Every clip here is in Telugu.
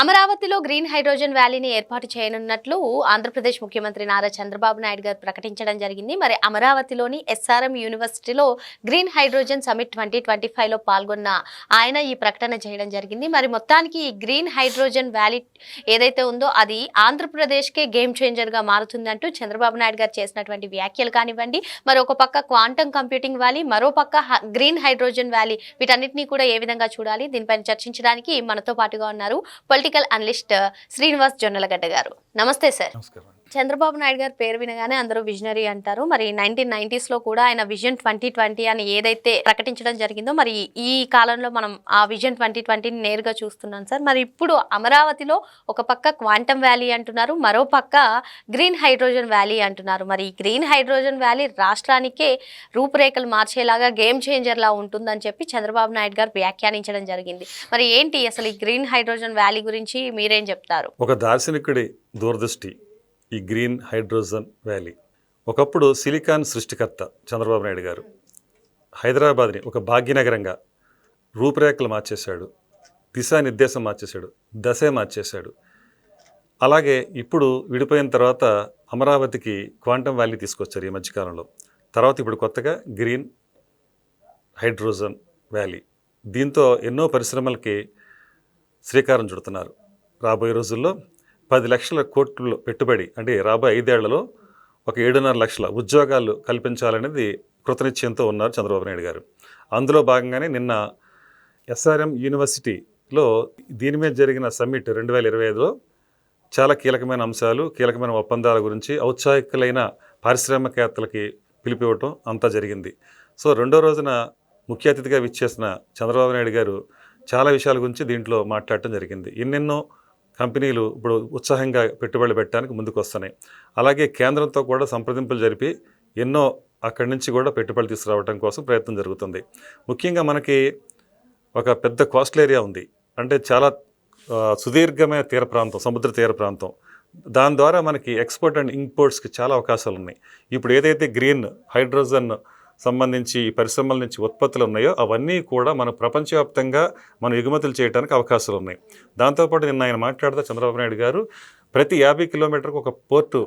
అమరావతిలో గ్రీన్ హైడ్రోజన్ వ్యాలీని ఏర్పాటు చేయనున్నట్లు ఆంధ్రప్రదేశ్ ముఖ్యమంత్రి నారా చంద్రబాబు నాయుడు గారు ప్రకటించడం జరిగింది. మరి అమరావతిలోని ఎస్ఆర్ఎం యూనివర్సిటీలో green hydrogen summit twenty twenty ఫైవ్లో పాల్గొన్న ఆయన ఈ ప్రకటన చేయడం జరిగింది. మరి మొత్తానికి ఈ గ్రీన్ హైడ్రోజన్ వ్యాలీ ఏదైతే ఉందో అది ఆంధ్రప్రదేశ్కే గేమ్ చేంజర్గా మారుతుందంటూ చంద్రబాబు నాయుడు గారు చేసినటువంటి వ్యాఖ్యలు కానివ్వండి మరి ఒక పక్క క్వాంటమ్ కంప్యూటింగ్ వ్యాలీ మరో పక్క గ్రీన్ హైడ్రోజన్ వ్యాలీ వీటన్నిటిని కూడా ఏ విధంగా చూడాలి దీనిపైన చర్చించడానికి మనతో పాటుగా ఉన్నారు. Political analyst Srinivas Jonnalagadda garu. నమస్తే సార్. నమస్కారం చంద్రబాబు నాయుడు గారి పేరు వినగానే అందరూ విజనరీ అంటారు. మరి నైన్టీన్లో కూడా ఆయన విజన్ ట్వంటీ ట్వంటీ అని ఏదైతే ప్రకటించడం జరిగిందో మరి ఈ కాలంలో మనం ఆ విజన్ ట్వంటీ ట్వంటీని నేరుగా చూస్తున్నాం సార్. మరి ఇప్పుడు అమరావతిలో ఒక పక్క క్వాంటమ్ వ్యాలీ అంటున్నారు మరో పక్క గ్రీన్ హైడ్రోజన్ వ్యాలీ అంటున్నారు. మరి ఈ గ్రీన్ హైడ్రోజన్ వ్యాలీ రాష్ట్రానికే రూపురేఖలు మార్చేలాగా గేమ్ చేంజర్లా ఉంటుందని చెప్పి చంద్రబాబు నాయుడు గారు వ్యాఖ్యానించడం జరిగింది. మరి ఏంటి అసలు ఈ గ్రీన్ హైడ్రోజన్ వ్యాలీ గురించి మీరేం చెప్తారు? ఒక దార్శనికుడి దూరదృష్టి. ఈ గ్రీన్ హైడ్రోజన్ వ్యాలీ. ఒకప్పుడు సిలికాన్ సృష్టికర్త చంద్రబాబు నాయుడు గారు. హైదరాబాద్ని ఒక భాగ్యనగరంగా రూపురేఖలు మార్చేశాడు. దిశానిర్దేశం మార్చేశాడు. దశే మార్చేశాడు. అలాగే ఇప్పుడు విడిపోయిన తర్వాత అమరావతికి క్వాంటమ్ వ్యాలీ తీసుకొచ్చారు ఈ మధ్యకాలంలో. తర్వాత ఇప్పుడు కొత్తగా గ్రీన్ హైడ్రోజన్ వ్యాలీ. దీంతో ఎన్నో పరిశ్రమలకి శ్రీకారం చుడుతున్నారు. రాబోయే రోజుల్లో పది లక్షల కోట్లు పెట్టుబడి అంటే రాబోయే ఐదేళ్ళలో ఒక ఏడున్నర లక్షల ఉద్యోగాలు కల్పించాలనేది కృతనిశ్చయంతో ఉన్నారు చంద్రబాబు నాయుడు గారు. అందులో భాగంగానే నిన్న ఎస్ఆర్ఎం యూనివర్సిటీలో దీని మీద జరిగిన సమ్మిట్ రెండు వేల ఇరవై ఐదులో చాలా కీలకమైన అంశాలు కీలకమైన ఒప్పందాల గురించి ఔత్సాహికులైన పారిశ్రామికవేత్తలకి పిలిపివ్వటం అంతా జరిగింది. సో రెండో రోజున ముఖ్య అతిథిగా విచ్చేసిన చంద్రబాబు నాయుడు గారు చాలా విషయాల గురించి దీంట్లో మాట్లాడటం జరిగింది. ఎన్నెన్నో కంపెనీలు ఇప్పుడు ఉత్సాహంగా పెట్టుబడులు పెట్టడానికి ముందుకు వస్తున్నాయి అలాగే కేంద్రంతో కూడా సంప్రదింపులు జరిపి ఎన్నో అక్కడి నుంచి కూడా పెట్టుబడులు తీసుకురావడం కోసం ప్రయత్నం జరుగుతుంది. ముఖ్యంగా మనకి ఒక పెద్ద కోస్టల్ ఏరియా ఉంది. అంటే చాలా సుదీర్ఘమైన తీర ప్రాంతం సముద్ర తీర ప్రాంతం. దాని ద్వారా మనకి ఎక్స్పోర్ట్ అండ్ ఇంపోర్ట్స్కి చాలా అవకాశాలు ఉన్నాయి. ఇప్పుడు ఏదైతే గ్రీన్ హైడ్రోజన్ సంబంధించి పరిశ్రమల నుంచి ఉత్పత్తులు ఉన్నాయో అవన్నీ కూడా మన ప్రపంచవ్యాప్తంగా మనం ఎగుమతులు చేయడానికి అవకాశాలు ఉన్నాయి. దాంతోపాటు నిన్న ఆయన మాట్లాడుతూ చంద్రబాబు నాయుడు గారు ప్రతి యాభై కిలోమీటర్కి ఒక పోర్టు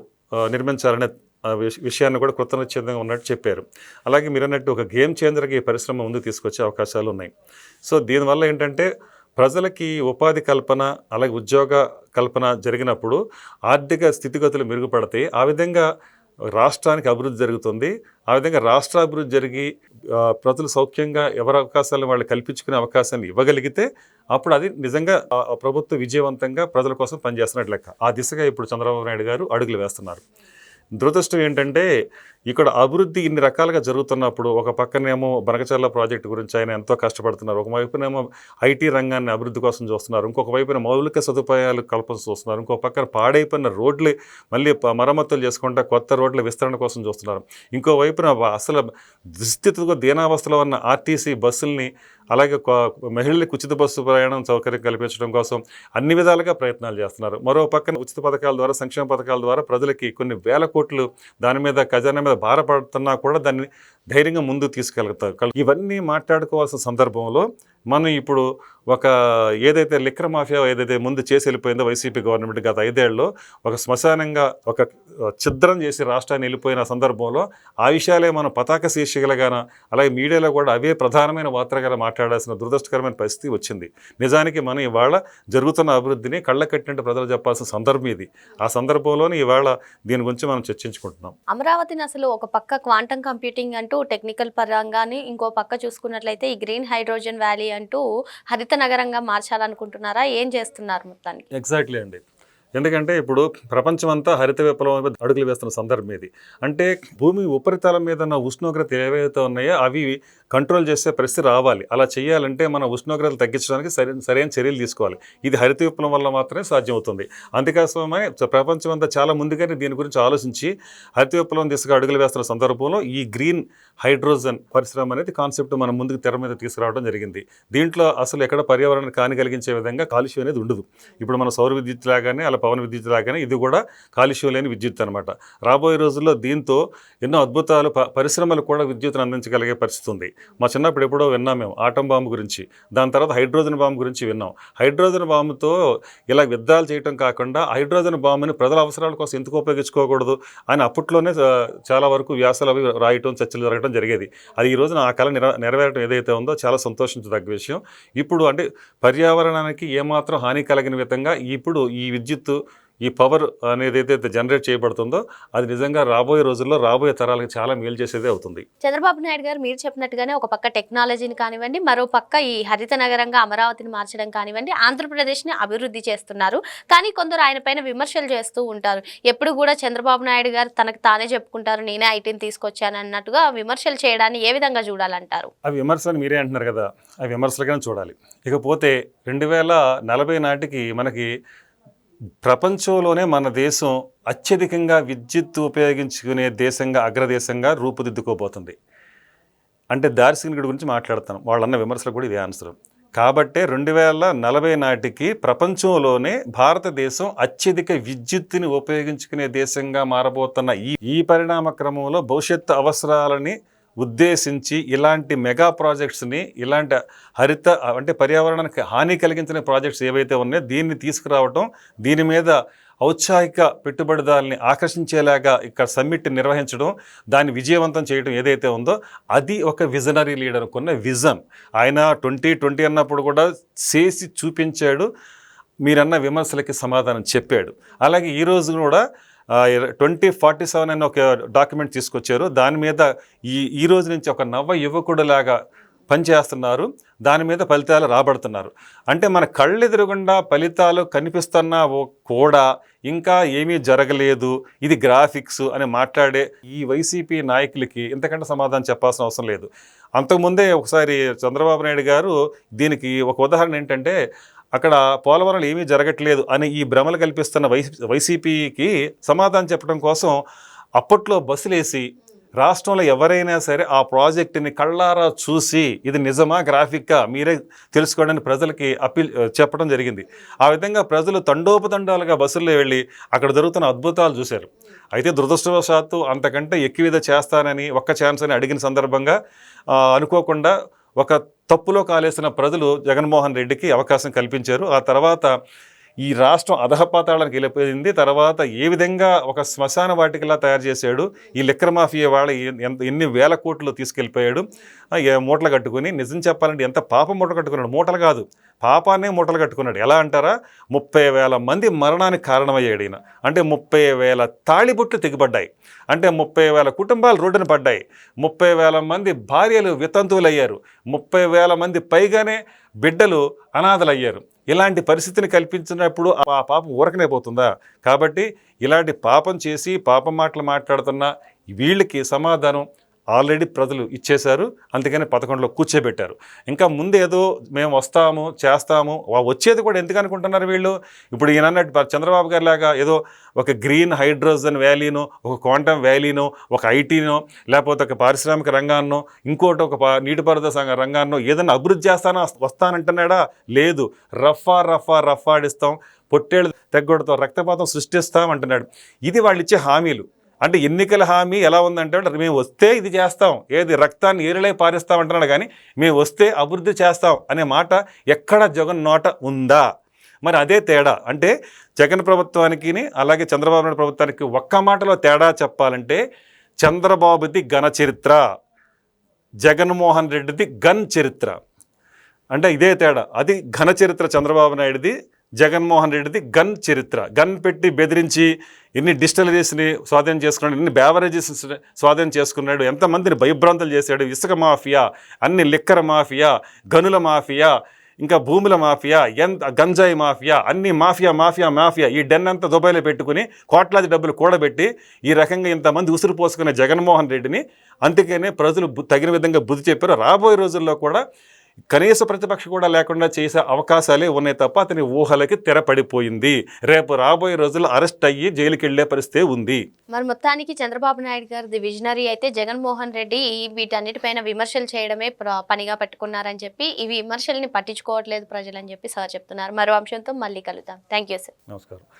నిర్మించాలనే విషయాన్ని కూడా కృతజ్ఞతంగా ఉన్నట్టు చెప్పారు. అలాగే మీరు అన్నట్టు ఒక గేమ్ చేంజర్గా ఈ పరిశ్రమ ముందుకు తీసుకొచ్చే అవకాశాలు ఉన్నాయి. సో దీనివల్ల ఏంటంటే ప్రజలకి ఉపాధి కల్పన అలాగే ఉద్యోగ కల్పన జరిగినప్పుడు ఆర్థిక స్థితిగతులు మెరుగుపడతాయి. ఆ విధంగా రాష్ట్రానికి అభివృద్ధి జరుగుతుంది. ఆ విధంగా రాష్ట్ర అభివృద్ధి జరిగి ప్రజలు సౌఖ్యంగా ఎవరి అవకాశాలను వాళ్ళు కల్పించుకునే అవకాశాన్ని ఇవ్వగలిగితే అప్పుడు అది నిజంగా ప్రభుత్వం విజయవంతంగా ప్రజల కోసం పనిచేస్తున్నట్లు లెక్క. ఆ దిశగా ఇప్పుడు చంద్రబాబు నాయుడు గారు అడుగులు వేస్తున్నారు. దురదృష్టం ఏంటంటే ఇక్కడ అభివృద్ధి ఇన్ని రకాలుగా జరుగుతున్నప్పుడు ఒక పక్కనేమో బనకచర్ల ప్రాజెక్టు గురించి ఆయన ఎంతో కష్టపడుతున్నారు. ఒక వైపునేమో ఐటీ రంగాన్ని అభివృద్ధి కోసం చూస్తున్నారు. ఇంకొక వైపున మౌలిక సదుపాయాలు కల్పన చూస్తున్నారు. ఇంకో పక్కన పాడైపోయిన రోడ్లు మళ్ళీ మరమ్మతులు చేసుకుంటా కొత్త రోడ్ల విస్తరణ కోసం చూస్తున్నారు. ఇంకోవైపున అసలు దుస్థితితో దీనావస్థలో ఉన్న ఆర్టీసీ బస్సుల్ని అలాగే మహిళలకు ఉచిత బస్సు ప్రయాణం సౌకర్యం కల్పించడం కోసం అన్ని విధాలుగా ప్రయత్నాలు చేస్తున్నారు. మరో పక్కన ఉచిత పథకాల ద్వారా సంక్షేమ పథకాల ద్వారా ప్రజలకి కొన్ని వేల కోట్లు దాని మీద ఖజానా మీద భారపడుతున్నా కూడా దాన్ని ధైర్యంగా ముందు తీసుకెళ్తారు ఇవన్నీ మాట్లాడుకోవాల్సిన సందర్భంలో మనం ఇప్పుడు ఒక ఏదైతే లిక్కర్ మాఫియా ఏదైతే ముందు చేసి వెళ్ళిపోయిందో వైసీపీ గవర్నమెంట్ గత ఐదేళ్ళలో ఒక శ్మశానంగా ఒక ఛిద్రం చేసి రాష్ట్రాన్ని వెళ్ళిపోయిన సందర్భంలో ఆ విషయాలే మనం పతాక శీర్షికలుగాన అలాగే మీడియాలో కూడా అవే ప్రధానమైన వార్తలుగా మాట్లాడాల్సిన దురదృష్టకరమైన పరిస్థితి వచ్చింది. నిజానికి మనం ఇవాళ జరుగుతున్న అభివృద్ధిని కళ్ళ కట్టినట్టు ప్రజలు చెప్పాల్సిన సందర్భం ఇది. ఆ సందర్భంలోనే ఇవాళ దీని గురించి మనం చర్చించుకుంటున్నాం. అమరావతిని అసలు ఒక పక్క క్వాంటమ్ కంప్యూటింగ్ అంటే టెక్నికల్ పరంగాని ఇంకో పక్క చూసుకున్నట్లయితే ఈ గ్రీన్ హైడ్రోజన్ వ్యాలీ అంటూ హరిత నగరంగా మార్చాలనుకుంటున్నారా? ఏం చేస్తున్నారు మొత్తానికి? ఎగ్జాక్ట్లీ అండి. ఎందుకంటే ఇప్పుడు ప్రపంచమంతా హరిత విప్లవం మీద అడుగులు వేస్తున్న సందర్భం ఇది. అంటే భూమి ఉపరితలం మీద ఉన్న ఉష్ణోగ్రత ఏవైతే ఉన్నాయో అవి కంట్రోల్ చేసే పరిస్థితి రావాలి. అలా చేయాలంటే మన ఉష్ణోగ్రతలు తగ్గించడానికి సరైన సరైన చర్యలు తీసుకోవాలి. ఇది హరిత విప్లవం వల్ల మాత్రమే సాధ్యమవుతుంది. అందుకోసమే ప్రపంచం అంతా చాలా ముందుగానే దీని గురించి ఆలోచించి హరిత విప్లవం దిశగా అడుగులు వేస్తున్న సందర్భంలో ఈ గ్రీన్ హైడ్రోజన్ పరిశ్రమ అనేది కాన్సెప్ట్ మనం ముందుకు తెర మీద తీసుకురావడం జరిగింది. దీంట్లో అసలు ఎక్కడ పర్యావరణానికి హాని కలిగించే విధంగా కాలుష్యం అనేది ఉండదు. ఇప్పుడు మన సౌర విద్యుత్ లాగానే అలా పవన్ విద్యుత్ లాగానే ఇది కూడా కాలుష్యం లేని విద్యుత్ అనమాట రాబోయే రోజుల్లో దీంతో ఎన్నో అద్భుతాలు పరిశ్రమలు కూడా విద్యుత్ను అందించగలిగే పరిస్థితి ఉంది. మా చిన్నప్పుడు ఎప్పుడో విన్నాం మేము ఆటం బాంబు గురించి. దాని తర్వాత హైడ్రోజన్ బాంబు గురించి విన్నాం. హైడ్రోజన్ బాంబుతో ఇలా యుద్ధాలు చేయటం కాకుండా హైడ్రోజన్ బాంబుని ప్రజల అవసరాల కోసం ఎందుకు ఉపయోగించుకోకూడదు అని అప్పట్లోనే చాలా వరకు వ్యాసాలు అవి రాయటం చర్చలు జరగడం జరిగేది. అది ఈ రోజున ఆ కళ నెరవేరడం ఏదైతే ఉందో చాలా సంతోషించదగ్గ విషయం. ఇప్పుడు అంటే పర్యావరణానికి ఏమాత్రం హాని కలిగిన విధంగా ఇప్పుడు ఈ విద్యుత్ విద్యుత్తు ఈ పవర్ అనేది ఏదైతే జనరేట్ చేయబడుతుందో అది నిజంగా రాబోయే రోజుల్లో రాబోయే తరాలకు చాలా మేలు చేసేదే అవుతుంది. చంద్రబాబు నాయుడు గారు మీరు చెప్పినట్టుగానే ఒక పక్క టెక్నాలజీని కానివ్వండి మరో పక్క ఈ హరిత నగరంగా అమరావతిని మార్చడం కానివ్వండి ఆంధ్రప్రదేశ్ని అభివృద్ధి చేస్తున్నారు. కానీ కొందరు ఆయన పైన విమర్శలు చేస్తూ ఉంటారు. ఎప్పుడు కూడా చంద్రబాబు నాయుడు గారు తనకు తానే చెప్పుకుంటారు నేనే ఐటీని తీసుకొచ్చాను అన్నట్టుగా విమర్శలు చేయడాన్ని ఏ విధంగా చూడాలంటారు? అవి విమర్శలు మీరే అంటున్నారు కదా అవి విమర్శలుగానే చూడాలి. ఇకపోతే రెండు వేల నలభై నాటికి మనకి ప్రపంచంలోనే మన దేశం అత్యధికంగా విద్యుత్ ఉపయోగించుకునే దేశంగా అగ్రదేశంగా రూపుదిద్దుకోబోతుంది. అంటే దార్శనికుడి గురించి మాట్లాడతాను. వాళ్ళన్న విమర్శలు కూడా ఇదే ఆన్సర్ కాబట్టే రెండు వేల నలభై నాటికి ప్రపంచంలోనే భారతదేశం అత్యధిక విద్యుత్తుని ఉపయోగించుకునే దేశంగా మారబోతున్న ఈ ఈ పరిణామ క్రమంలో భవిష్యత్తు అవసరాలని ఉద్దేశించి ఇలాంటి మెగా ప్రాజెక్ట్స్ని ఇలాంటి హరిత అంటే పర్యావరణానికి హాని కలిగించిన ప్రాజెక్ట్స్ ఏవైతే ఉన్నాయో దీన్ని తీసుకురావటం దీని మీద ఔత్సాహిక పెట్టుబడిదారుల్ని ఆకర్షించేలాగా ఇక్కడ సమ్మిట్ నిర్వహించడం దాన్ని విజయవంతం చేయడం ఏదైతే ఉందో అది ఒక విజనరీ లీడర్ కొన్న విజన్. ఆయన ట్వంటీ ట్వంటీ అన్నప్పుడు కూడా చేసి చూపించాడు మీరన్న విమర్శలకి సమాధానం చెప్పాడు. అలాగే ఈరోజు కూడా ట్వంటీ ఫార్టీ సెవెన్ అనే ఒక డాక్యుమెంట్ తీసుకొచ్చారు. దాని మీద ఈ ఈ రోజు నుంచి ఒక నవ్వ యువకుడులాగా పనిచేస్తున్నారు. దాని మీద ఫలితాలు రాబడుతున్నారు. అంటే మన కళ్ళెదురుగుండా ఫలితాలు కనిపిస్తున్నా ఓ- కూడా ఇంకా ఏమీ జరగలేదు. ఇది గ్రాఫిక్స్ అని మాట్లాడే ఈ వైసీపీ నాయకులకి ఇంతకంటే సమాధానం చెప్పాల్సిన అవసరం లేదు. అంతకుముందే ఒకసారి చంద్రబాబు నాయుడు గారు దీనికి ఒక ఉదాహరణ ఏంటంటే అక్కడ పోలవరం ఏమీ జరగట్లేదు అని ఈ భ్రమలు కల్పిస్తున్న వైసీ వైసీపీకి సమాధానం చెప్పడం కోసం అప్పట్లో బస్సులేసి రాష్ట్రంలో ఎవరైనా సరే ఆ ప్రాజెక్టుని కళ్ళారా చూసి ఇది నిజమా గ్రాఫిక్గా మీరే తెలుసుకోవడానికి ప్రజలకి అప్పీల్ చెప్పడం జరిగింది. ఆ విధంగా ప్రజలు తండోపతండాలుగా బస్సుల్లో వెళ్ళి అక్కడ జరుగుతున్న అద్భుతాలు చూశారు. అయితే దురదృష్టవశాత్తు అంతకంటే ఎక్కువ చేస్తానని ఒక్క ఛాన్స్ అని అడిగిన సందర్భంగా అనుకోకుండా ఒక తప్పులో కాలేసిన ప్రజలు జగన్మోహన్ రెడ్డికి అవకాశం కల్పించారు. ఆ తర్వాత ఈ రాష్ట్రం అధహపాతాళానికి వెళ్ళిపోయింది. తర్వాత ఏ విధంగా ఒక శ్మశాన వాటికలా తయారు చేశాడు ఈ లిక్కర్ మాఫియా వాళ్ళ ఎంత ఎన్ని వేల కోట్లు తీసుకెళ్ళిపోయాడు ఏ మూటలు కట్టుకుని నిజం చెప్పాలంటే ఎంత పాపం మూటలు కట్టుకున్నాడు. మూటలు కాదు పాపాన్నే మూటలు కట్టుకున్నాడు. ఎలా అంటారా? ముప్పై వేల మంది మరణానికి కారణమయ్యాడు ఈయన. అంటే ముప్పై వేల తాళిబొట్లు తెగిపడ్డాయి. అంటే ముప్పై వేల కుటుంబాలు రోడ్డున పడ్డాయి. ముప్పై వేల మంది భార్యలు వితంతువులయ్యారు. ముప్పై వేల మంది పైగానే బిడ్డలు అనాథలయ్యారు. ఇలాంటి పరిస్థితిని కల్పించినప్పుడు ఆ పాపం ఊరకనే పోతుందా? కాబట్టి ఇలాంటి పాపం చేసి పాపం మాటలు మాట్లాడుతున్న వీళ్ళకి సమాధానం ఆల్రెడీ ప్రజలు ఇచ్చేశారు. అందుకని పథకంలో కూర్చోబెట్టారు. ఇంకా ముందేదో మేము వస్తాము చేస్తాము వచ్చేది కూడా ఎందుకు అనుకుంటున్నారు వీళ్ళు? ఇప్పుడు ఈయన అన్నట్టు చంద్రబాబు గారి లాగా ఏదో ఒక గ్రీన్ హైడ్రోజన్ వ్యాలీనో ఒక క్వాంటమ్ వ్యాలీనో ఒక ఐటీనో లేకపోతే ఒక పారిశ్రామిక రంగాన్నో ఇంకోటి ఒక పా- నీటిపారుదల సంఘ రంగాన్నో ఏదైనా అభివృద్ధి చేస్తానా వస్తానంటున్నాడా? లేదు. రఫా రఫా రఫాడిస్తాం పొట్టేళ్ళు తగ్గొడతాం రక్తపాతం సృష్టిస్తాం అంటున్నాడు. ఇది వాళ్ళు ఇచ్చే హామీలు. అంటే ఎన్నికల హామీ ఎలా ఉందంటే మేము వస్తే ఇది చేస్తాం ఏది రక్తాన్ని ఏరులై పారిస్తాం అంటున్నాడు కానీ మేము వస్తే అభివృద్ధి చేస్తాం అనే మాట ఎక్కడ జగన్ నోట ఉందా? మరి అదే తేడా. అంటే జగన్ ప్రభుత్వానికి అలాగే చంద్రబాబు నాయుడు ప్రభుత్వానికి ఒక్క మాటలో తేడా చెప్పాలంటే చంద్రబాబుది ఘన చరిత్ర జగన్మోహన్ రెడ్డిది గన్ చరిత్ర. అంటే ఇదే తేడా. అది ఘన చరిత్ర చంద్రబాబు నాయుడుది జగన్మోహన్ రెడ్డిది గన్ చరిత్ర. గన్ పెట్టి బెదిరించి ఎన్ని డిస్టలరీస్ని స్వాధీనం చేసుకున్నాడు ఎన్ని బ్యావరేజెస్ స్వాధీనం చేసుకున్నాడు ఎంతమందిని భయభ్రాంతులు చేశాడు ఇసుక మాఫియా అన్ని లిక్కర్ మాఫియా గనుల మాఫియా ఇంకా భూముల మాఫియా ఎంత గంజాయి మాఫియా అన్ని మాఫియా మాఫియా మాఫియా ఈ డెన్ అంతా దుబాయ్లో పెట్టుకుని కోట్లాది డబ్బులు కూడబెట్టి ఈ రకంగా ఇంతమంది ఉసురు పోసుకునే జగన్మోహన్ రెడ్డిని అందుకనే ప్రజలు తగిన విధంగా బుద్ధి చెప్పారు. రాబోయే రోజుల్లో కూడా కనీస ప్రతిపక్ష కూడా లేకుండా చేసే అవకాశాలే ఉన్నాయి తప్ప అతని ఊహలకి తెరపడిపోయింది. రేపు రాబోయే రోజుల్లో అరెస్ట్ అయ్యి జైలుకి వెళ్ళే పరిస్థితి ఉంది. మరి మొత్తానికి చంద్రబాబు నాయుడు గారిది విజనరీ అయితే జగన్మోహన్ రెడ్డి వీటన్నిటిపైన విమర్శలు చేయడమే పనిగా పెట్టుకున్నారని చెప్పి ఈ విమర్శల్ని పట్టించుకోవట్లేదు ప్రజలని చెప్పి సార్ చెప్తున్నారు. మరో అంశంతో మళ్ళీ కలుద్దాం. థ్యాంక్ యూ సార్ నమస్కారం.